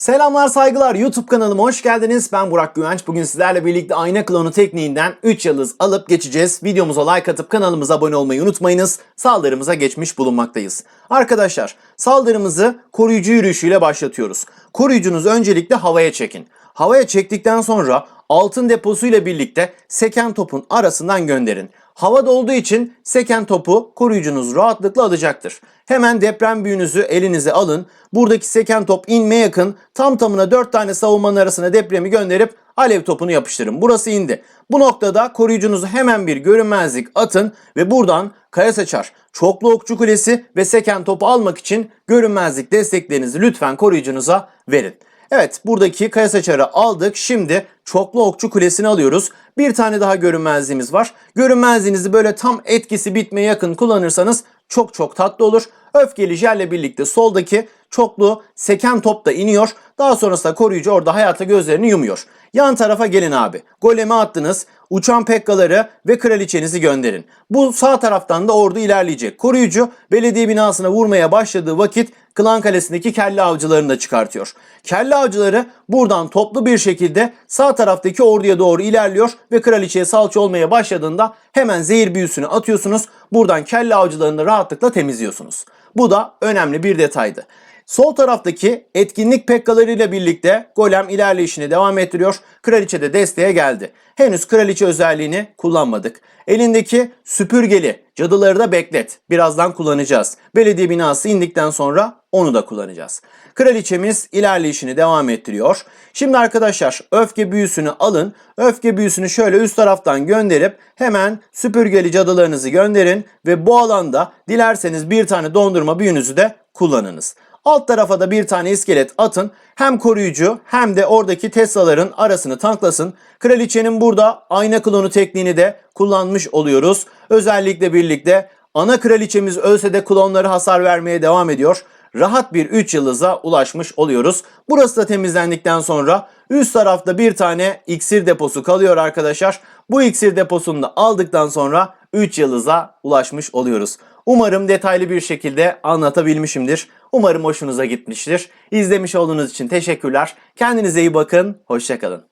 Selamlar saygılar YouTube kanalıma hoş geldiniz. Ben Burak Güvenç. Bugün sizlerle birlikte ayna klonu tekniğinden 3 yıldız alıp geçeceğiz. Videomuza like atıp kanalımıza abone olmayı unutmayınız. Saldırımıza geçmiş bulunmaktayız. Arkadaşlar saldırımızı koruyucu yürüyüşüyle başlatıyoruz. Koruyucunuzu öncelikle havaya çekin. Havaya çektikten sonra altın deposuyla birlikte seken topun arasından gönderin. Havada olduğu için seken topu koruyucunuz rahatlıkla alacaktır. Hemen deprem büyünüzü elinize alın. Buradaki seken top inme yakın tam tamına 4 tane savunmanın arasına depremi gönderip alev topunu yapıştırın. Burası indi. Bu noktada koruyucunuzu hemen bir görünmezlik atın ve buradan kaya saçar, çoklu okçu kulesi ve seken topu almak için görünmezlik desteklerinizi lütfen koruyucunuza verin. Evet buradaki kaya saçarı aldık. Şimdi çoklu okçu kulesini alıyoruz. Bir tane daha görünmezliğimiz var. Görünmezliğinizi böyle tam etkisi bitmeye yakın kullanırsanız çok çok tatlı olur. Öfkeli jelle birlikte soldaki çoklu seken top da iniyor. Daha sonrasında koruyucu orada hayata gözlerini yumuyor. Yan tarafa gelin abi. Golemi attınız. Uçan pekkaları ve kraliçenizi gönderin. Bu sağ taraftan da ordu ilerleyecek. Koruyucu belediye binasına vurmaya başladığı vakit Klan Kalesi'ndeki kelle avcılarını da çıkartıyor. Kelle avcıları buradan toplu bir şekilde sağ taraftaki orduya doğru ilerliyor ve kraliçeye salça olmaya başladığında hemen zehir büyüsünü atıyorsunuz. Buradan kelle avcılarını rahatlıkla temizliyorsunuz. Bu da önemli bir detaydı. Sol taraftaki etkinlik pekkalarıyla birlikte golem ilerleyişini devam ettiriyor. Kraliçe de desteğe geldi. Henüz kraliçe özelliğini kullanmadık. Elindeki süpürgeli cadıları da beklet. Birazdan kullanacağız. Belediye binası indikten sonra onu da kullanacağız. Kraliçemiz ilerleyişini devam ettiriyor. Şimdi arkadaşlar öfke büyüsünü alın. Öfke büyüsünü şöyle üst taraftan gönderip hemen süpürgeli cadılarınızı gönderin ve bu alanda dilerseniz bir tane dondurma büyünüzü de kullanınız. Alt tarafa da bir tane iskelet atın. Hem koruyucu hem de oradaki Tesla'ların arasını tanklasın. Kraliçenin burada ayna klonu tekniğini de kullanmış oluyoruz. Özellikle birlikte ana kraliçemiz ölse de klonları hasar vermeye devam ediyor. Rahat bir 3 yıldıza ulaşmış oluyoruz. Burası da temizlendikten sonra üst tarafta bir tane iksir deposu kalıyor arkadaşlar. Bu iksir deposunu da aldıktan sonra 3 yıldıza ulaşmış oluyoruz. Umarım detaylı bir şekilde anlatabilmişimdir. Umarım hoşunuza gitmiştir. İzlemiş olduğunuz için teşekkürler. Kendinize iyi bakın. Hoşçakalın.